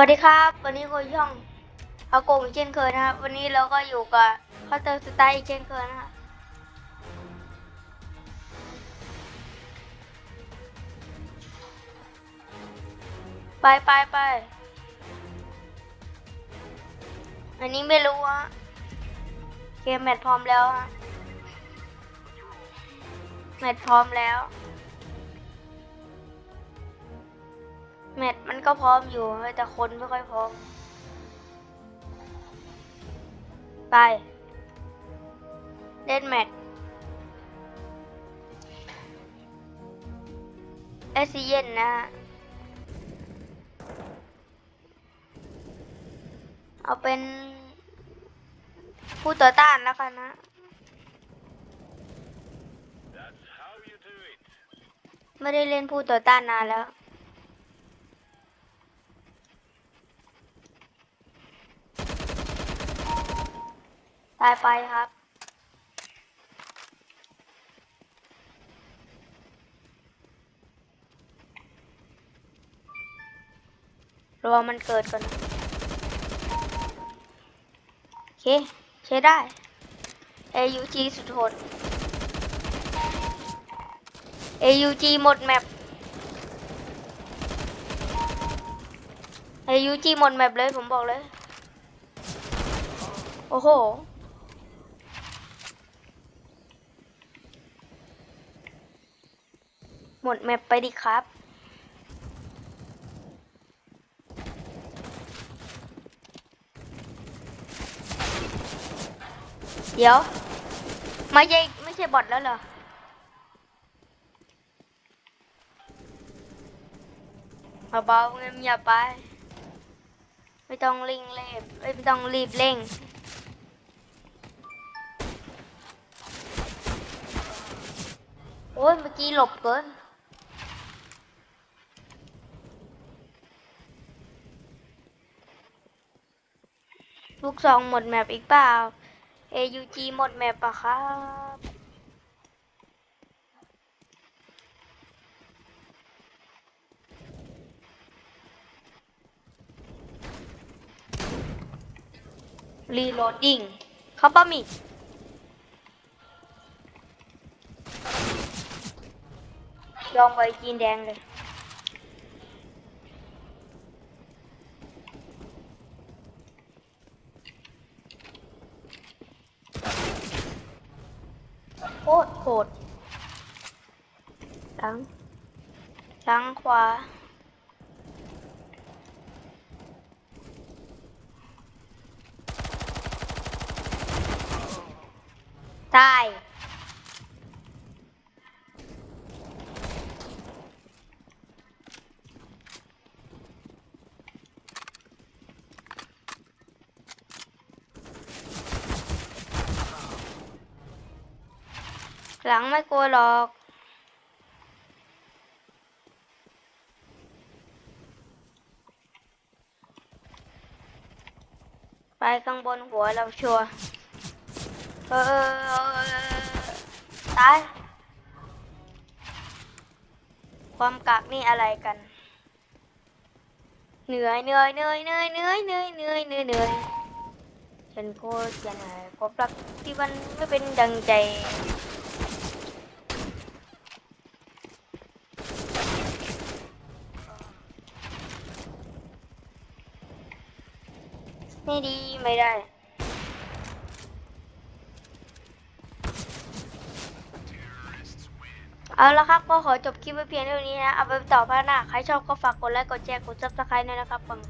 วัสดีครับ วันนี้ก็ช่องอาโกงอีกเช่นเคยนะครับ วันนี้เราก็อยู่กับคาเตอร์สไตล์อีกเช่นเคยนะครับไปไปไปอันนี้ไม่รู้ฮะเกมแมทพร้อมแล้วฮะแมทพร้อมแล้ว แมทมันก็พร้อมอยู่ แต่คนไม่ค่อยพร้อม ไป เล่นแมท เอซีเย็นนะฮะเอาเป็นผู้ต่อต้านแล้วกันนะไม่ได้เล่นผู้ต่อต้านนานแล้ว ตายไปครับ รอมันเกิดก่อน โอเค ใช้ได้ AUG สุดโหด AUG หมดแมป AUG หมดแมปเลยผมบอกเลย โอ้โห หมดแมปไปดิครับ เดี๋ยว ไม่ใช่ไม่ใช่บอทแล้วเหรอเบาๆเงียบๆไป ไม่ต้องเร่งเร่งเอ้ยไม่ต้องรีบเร่งโอ้ยเมื่อกี้หลบเกิน ลูกซองหมดแมปอีกเปล่า AUG หมดแมปปะครับรีโหลดดิ้งเขาป้ามิยองไว้จีนแดงเลย คตรโหดหลังหลังขวาตาย หลังไม่กลัวหรอกไปข้างบนหัวเราชัวเออตาย ความกักนี่อะไรกันเหนื่อยเหนื่อยเหนื่อยเหนื่อยเหนื่อยเหนื่อยเหนื่อยเหนื่อยเหนื่อยฉันโคตรจะเหนื่อยความรักที่มันไม่เป็นดังใจ ไม่ดีไม่ได้ เอาละครับก็ขอจบคลิปไว้เพียงเท่านี้นะ เอาไปต่อพาร์ทหน้าใครชอบก็ฝากกดไลค์ กดแชร์ กดซับสไครต์ด้วยนะครับผม